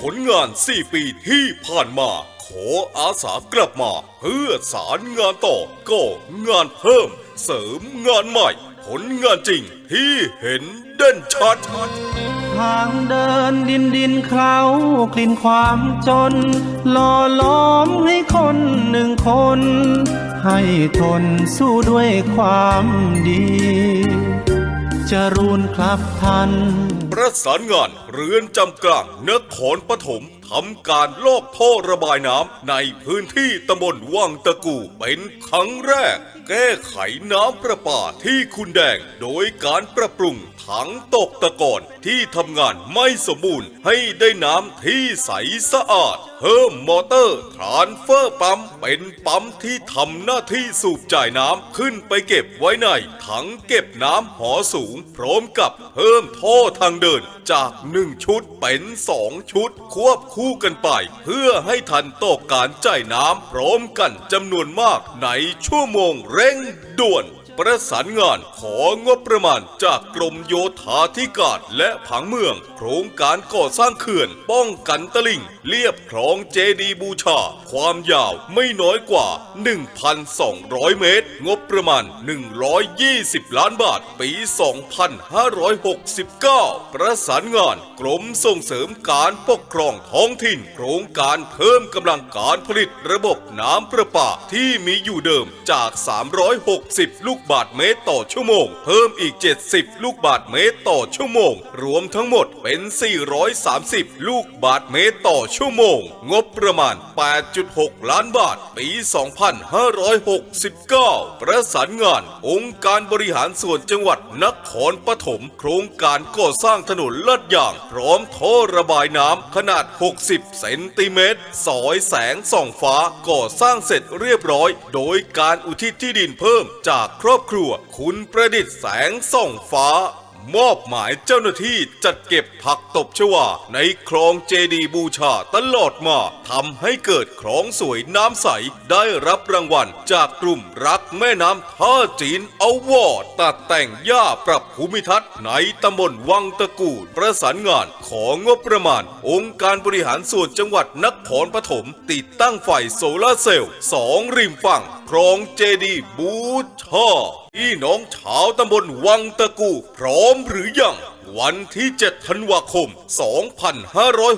ผลงาน 4 ปีที่ผ่านมา ขออาสากลับมา เพื่อสารงานต่อก็งานเพิ่ม เสริมงานใหม่ ผลงานจริงที่เห็นเด่นชัด ทางเดินดินดินเคล้ากลิ่นความจน หล่อล้อมให้คนหนึ่งคน ให้ทนสู้ด้วยความดี จรูนครับท่านประสานงานเรือนจำกลางนครปฐม ทำการลอกท่อระบายน้ำในพื้นที่ตำบลวังตะกูเป็นครั้งแรก แก้ไขน้ำประปาที่คุณแดง โดยการปรับปรุงถังตกตะกอนที่ทำงานไม่สมบูรณ์ ให้ได้น้ำที่ใสสะอาด เพิ่มมอเตอร์ทรานเฟอร์ปั๊ม เป็นปั๊มที่ทำหน้าที่สูบจ่ายน้ำขึ้นไปเก็บไว้ในถังเก็บน้ำหอสูง พร้อมกับเพิ่มท่อทางเดินจาก 1 ชุดเป็น 2 ชุดควบคคู่กันไป เพื่อให้ทันต่อการจ่ายน้ำพร้อมกันจำนวนมากในชั่วโมงเร่งด่วน ประสานงานของบประมาณจากกรมโยธาธิการและผังเมือง โครงการก่อสร้างเขื่อนป้องกันตลิ่ง เลียบคลองเจดีบูชา ความยาวไม่น้อยกว่า 1,200 เมตร งบประมาณ 120 ล้านบาท ปี 2569 ประสานงานกรมส่งเสริมการปกครองท้องถิ่น โครงการเพิ่มกำลังการผลิตระบบน้ำประปาที่มีอยู่เดิมจาก 360 ลูกบาทเมตรต่อชั่วโมง เพิ่มอีก 70 ลูกบาทเมตรต่อชั่วโมง รวมทั้งหมดเป็น 430 ลูกบาทเมตรต่อชั่วโมง งบประมาณ 8.6 ล้านบาท ปี 2569 ประสานงาน องค์การบริหารส่วนจังหวัดนครปฐมโครงการก่อสร้างถนนลาดยาง พร้อมท่อระบายน้ำขนาด 60 เซนติเมตรสอยแสงส่องฟ้าก่อสร้างเสร็จเรียบร้อย โดยการอุทิศที่ดินเพิ่มจากครอบครัว คุณประดิษฐ์แสงส่องฟ้า มอบหมายเจ้าหน้าที่จัดเก็บผักตบชวาในคลองเจดีบูชาตลอดมาทำให้เกิดคลองสวยน้ำใส ได้รับรางวัลจากกลุ่มรักแม่น้ำท่าจีนอวอร์ดตัดแต่งหญ้าปรับภูมิทัศน์ในตำบลวังตะกูดประสานงานของงบประมาณ องค์การบริหารส่วนจังหวัดนครปฐมติดตั้งไฟโซลาร์เซลล์สองริมฝั่งคลองเจดีบูชาพี่น้องชาวตำบลวังตะกู พร้อมหรือยัง วันที่ 7 ธันวาคม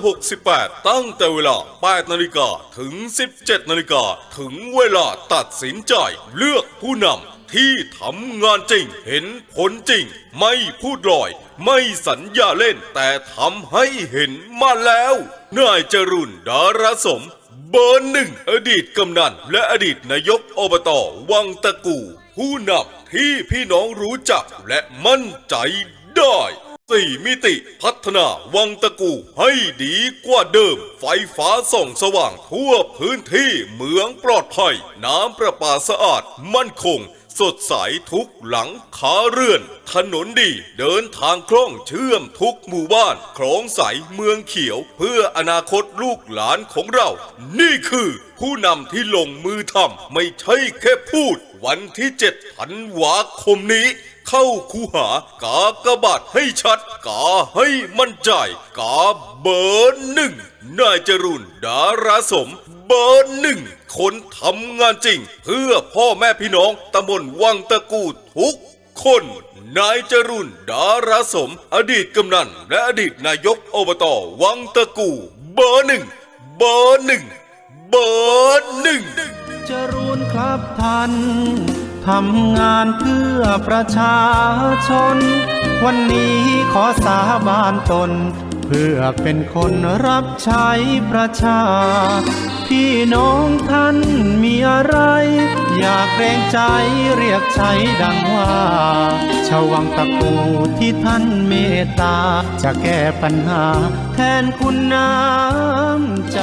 2568 ตั้งแต่เวลา 8 นาฬิกาถึง 17 นาฬิกาถึงเวลาตัดสินใจเลือกผู้นำที่ทำงานจริงเห็นผลจริง ไม่พูดลอย ไม่สัญญาเล่นแต่ทำให้เห็นมาแล้ว นายจรุนดารสม เบอร์หนึ่งอดีตกำนันและอดีตนายกอบตวังตะกู ผู้นำที่พี่น้องรู้จักและมั่นใจได้สี่มิติพัฒนาวังตะกูให้ดีกว่าเดิม ไฟฟ้าส่องสว่างทั่วพื้นที่เมืองปลอดภัย น้ำประปาสะอาดมั่นคง สดใสทุกหลังคาเรือน ถนนดีเดินทางคล่องเชื่อมทุกหมู่บ้านคลองใสเมืองเขียว เพื่ออนาคตลูกหลานของเรา นี่คือ ผู้นำที่ลงมือทำไม่ใช่แค่พูด วันที่ 7 ธันวาคมนี้ เข้าคูหากากระบาทให้ชัด กาให้มั่นใจ กาเบอร์หนึ่งนายจรุนดาราสมเบอร์หนึ่งคนทำงานจริง เพื่อพ่อแม่พี่น้องตำบลวังตะกูทุกคน นายจรุนดาราสม อดีตกำนัน และอดีตนายกอบตวังตะกู เบอร์หนึ่งเบอร์หนึ่งเบอร์หนึ่งจรูนครับท่าน ทำงานเพื่อประชาชน วันนี้ขอสาบานตน เพื่อเป็นคนรับใช้ประชา พี่น้องท่านมีอะไร อยากแรงใจเรียกใช้ดังว่า ชาววังตะกูที่ท่านเมตตา จะแก้ปัญหาแทนคุณน้ำใจ